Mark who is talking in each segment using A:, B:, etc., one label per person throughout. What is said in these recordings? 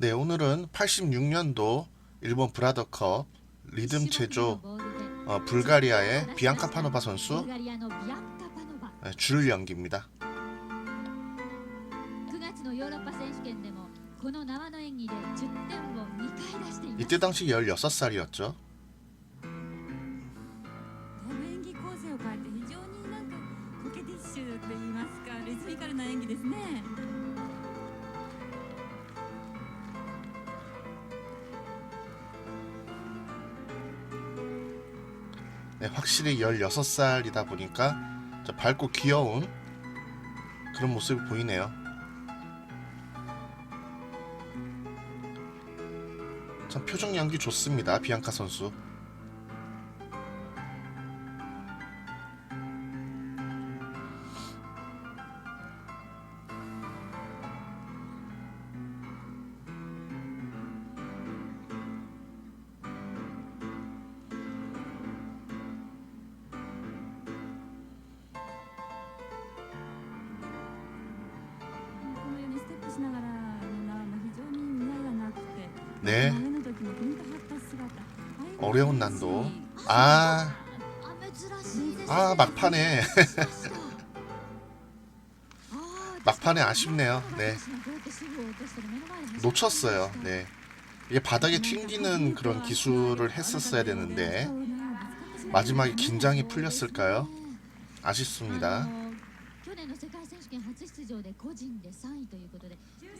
A: 네, 오늘은 86년도 일본 브라더컵 리듬 체조 어, 불가리아의 비앙카 파노바 선수
B: ブルガリアのビアンカ・パノバ
A: 네, 줄 연기입니다.
B: 9月のヨーロッパ選手権でもこの縄の演技で10点を2回出しています
A: 이때 당시 16살이었죠. 네, 확실히 16살이다 보니까 저 밝고 귀여운 그런 모습이 보이네요. 참 표정 연기 좋습니다. 비앙카 선수. 네. 어려운 난도. 아. 아, 막판에. 막판에 아쉽네요. 네. 놓쳤어요. 네. 이게 바닥에 튕기는 그런 기술을 했었어야 되는데 마지막에 긴장이 풀렸을까요? 아쉽습니다. 아, 어.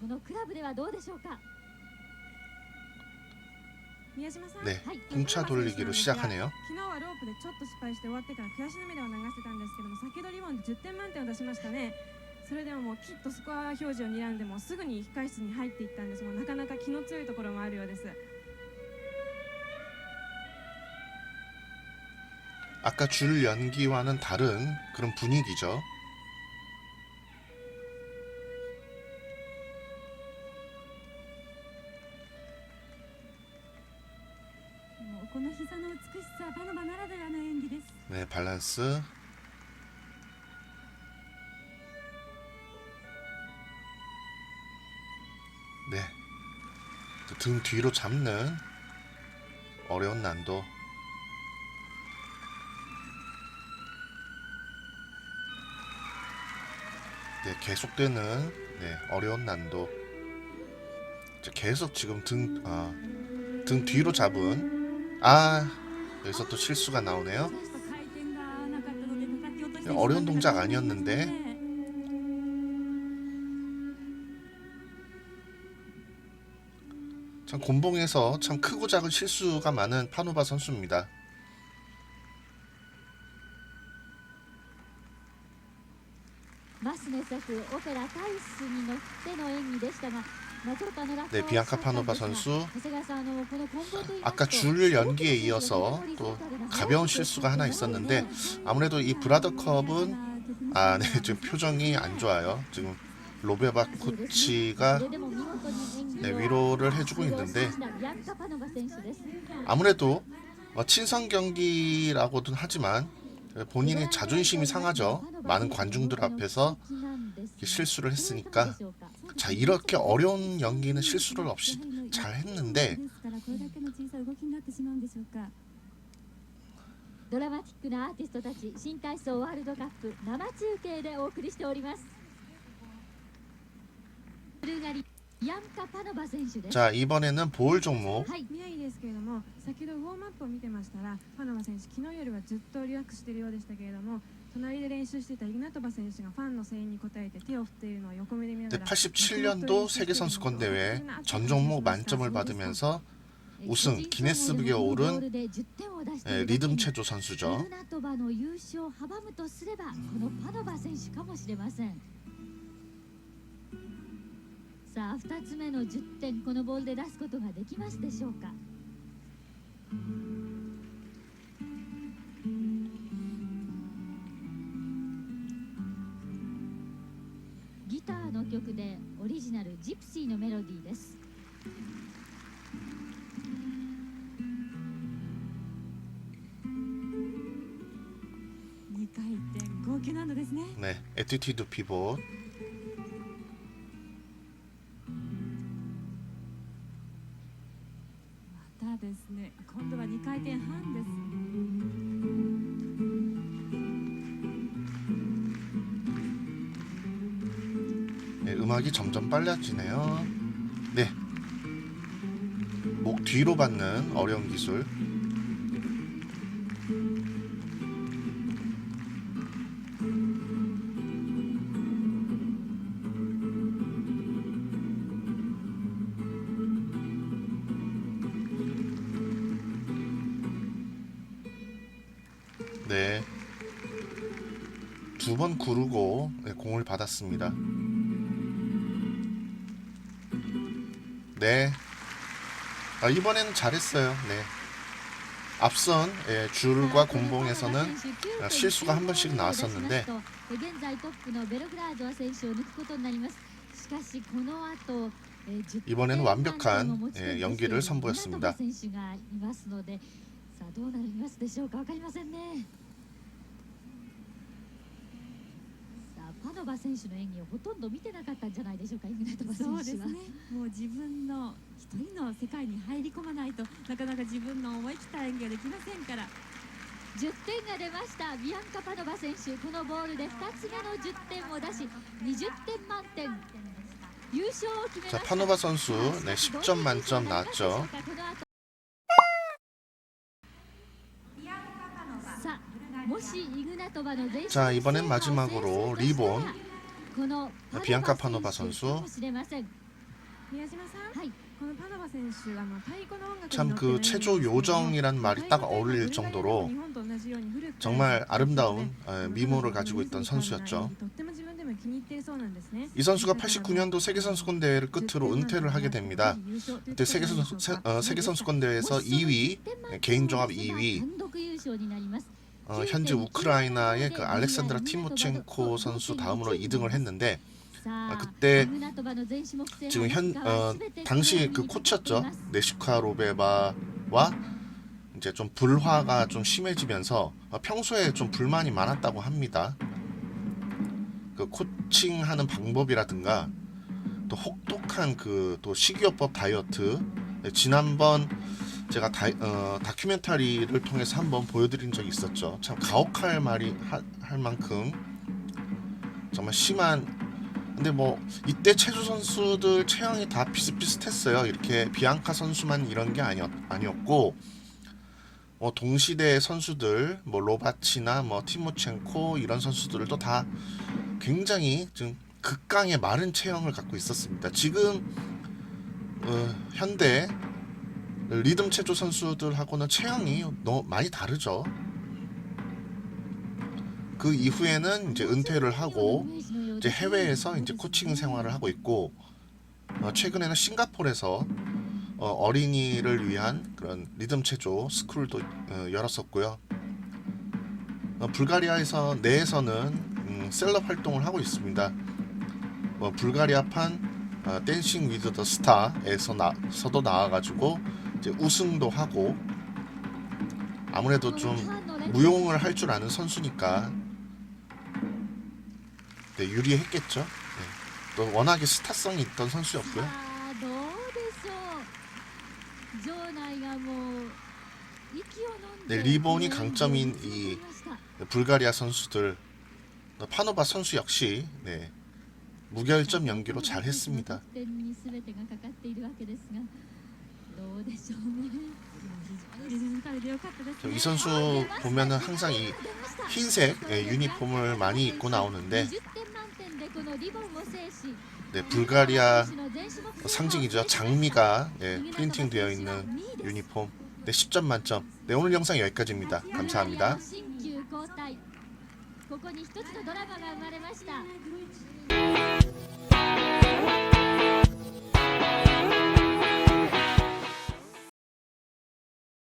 B: ブルガリアのビアンカ・パノバです。これからはパノバの時代、そんな言葉がささやかれている選手です。リボンで10点満点を出しています。このクラブではどうでしょうか。
C: 宮島さん
A: 네,
B: はい。
A: 풍차 돌리기로 시작하네요.
C: 昨日はロープでちょっと失敗して終わってから悔し涙を流してたんですけども先ほどリボンで10点満点を出しましたねそれでももうきっとスコア表示を睨んでもうすぐに控室に入っていったんですもうなかなか気の強いところもあるようです
A: 아까 줄 연기와는 다른 그런 분위기죠.
C: の膝の美しさはパノバならではの演技です
A: 네, 밸런스. 네. 또등 뒤로 잡는 어려운 난도. 네, 계속되는 네, 어려운 난도. 자, 계속 지금 등, 아, 등 뒤로 잡은 아 여기서 또 실수가 나오네요.
C: 回転が合わなかったので叩き落としてし
A: 야,
C: ま
A: 어려운
C: った
A: 동작
C: んです
A: 아니었는데
C: ね
A: 참 곤봉에서 참 크고 작은 실수가 많은 파노바 선수입니다.
B: マスネセフオペラタイスに乗っての演技でしたが、
A: 네,
B: 네,
A: 비앙카 파노바 선수 아까 줄 연기에 이어서 또 가벼운 실수가 하나 있었는데 아무래도 이 브라더컵은 아, 네, 지금 표정이 안 좋아요. 지금 로베바 코치가 네, 위로를 해주고 있는데 아무래도 뭐 친선 경기라고도 하지만 본인의 자존심이 상하죠. 많은 관중들 앞에서 실수를 했으니까 자 이렇게 어려운 연기는 실수를 없이 잘 했는데 자 이번에는 볼 종목.
B: はい
C: 宮城ですけれども先ほどウォームアップを見てましたらパノバ選手昨日よりはずっとリラックスしているようでしたけれども隣で練習していたイグナトバ選手がファンの声援に応えて手を振っているのを横目で見なが
A: 네,
C: ら
A: 87년도 세계선수권 대회 전 종목 만점을 받으면서 우승 기네스북에 오른 예, 리듬 체조 선수죠.
B: イグナトバの優勝を阻むとすればこのパノバ選手かもしれません さあ2つ目の10点このボールで出すことができますでしょうか でオリジナル「ジプシー」のメロディーです。
D: 2回転号泣難度ですね。ねエティティドピボー
A: 네, 음악이 점점 빨라지네요. 네. 목 뒤로 받는 어려운 기술. 네. 두 번 구르고 네, 공을 받았습니다. 네. 아, 이번에는 잘했어요. 네. 앞선 예, 줄과 곤봉에서는 실수가 한 번씩 나왔었는데 이번에는 완벽한 예, 연기를 선보였습니다.
B: パノバ選手の演技をほとんど見てなかったんじゃないでしょうかイグナトバ選手は
D: そうですねもう自分の一人の世界に入り込まないとなかなか自分の思い切った演技ができませんから
B: 10点が出ましたビアンカ・パノバ選手このボールで2つ目の10点を出し20点満点優勝を決めました
A: 자, 파노바 선수 네, 10점 만점 나왔죠. 자 이번엔 마지막으로 리본.
C: 비앙카 파노바 선수.
A: 참 그 체조 요정이란 말이 딱 어울릴 정도로 정말 아름다운 예, 미모를 가지고 있던 선수였죠. 이 선수가 89년도 세계선수권 대회를 끝으로 은퇴를 하게 됩니다. 그때 세계선수, 세, 어, 세계선수권 대회에서 2위, 개인 종합 2위, 어, 현재 우크라이나의 그 알렉산드라 티모첸코 선수 다음으로 2등을 했는데 아, 그때 지금 현 어, 당시 그 코치였죠? 네시카로베바와 이제 좀 불화가 좀 심해지면서 어, 평소에 좀 불만이 많았다고 합니다. 그 코칭하는 방법이라든가 또 혹독한 그 또 식이요법 다이어트 네, 지난번 제가 다, 어, 다큐멘터리를 통해서 한번 보여드린 적이 있었죠. 참 가혹할 말이 하, 할 만큼 정말 심한 근데 뭐 이때 체조 선수들 체형이 다 비슷비슷했어요. 이렇게 비앙카 선수만 이런 게 아니었, 아니었고 뭐 동시대 선수들 뭐 로바치나 뭐 티모첸코 이런 선수들도 다 굉장히 좀 극강의 마른 체형을 갖고 있었습니다. 지금 어, 현대 리듬 체조 선수들하고는 체형이 너무 많이 다르죠. 그 이후에는 이제 은퇴를 하고 이제 해외에서 이제 코칭 생활을 하고 있고 어, 최근에는 싱가포르에서 어, 어린이를 위한 그런 리듬 체조 스쿨도 어, 열었었고요. 어, 불가리아에서 내에서는 음, 셀럽 활동을 하고 있습니다. 뭐 불가리아판 어, 댄싱 위드 더 스타에서 나서도 나와가지고 이제 우승도 하고 아무래도 좀 무용을 할 줄 아는 선수니까 네, 유리했겠죠. 네. 또 워낙에 스타성이 있던 선수였고요. 네, 리본이 강점인 이 불가리아 선수들 파노바 선수 역시 네, 무결점 연기로 잘했습니다. 이 선수 보면은 항상 이 흰색 예, 유니폼을 많이 입고 나오는데 네, 불가리아 상징이죠. 장미가 예, 프린팅 되어 있는 유니폼. 네, 10점 만점. 네, 오늘 영상 여기까지입니다. 감사합니다.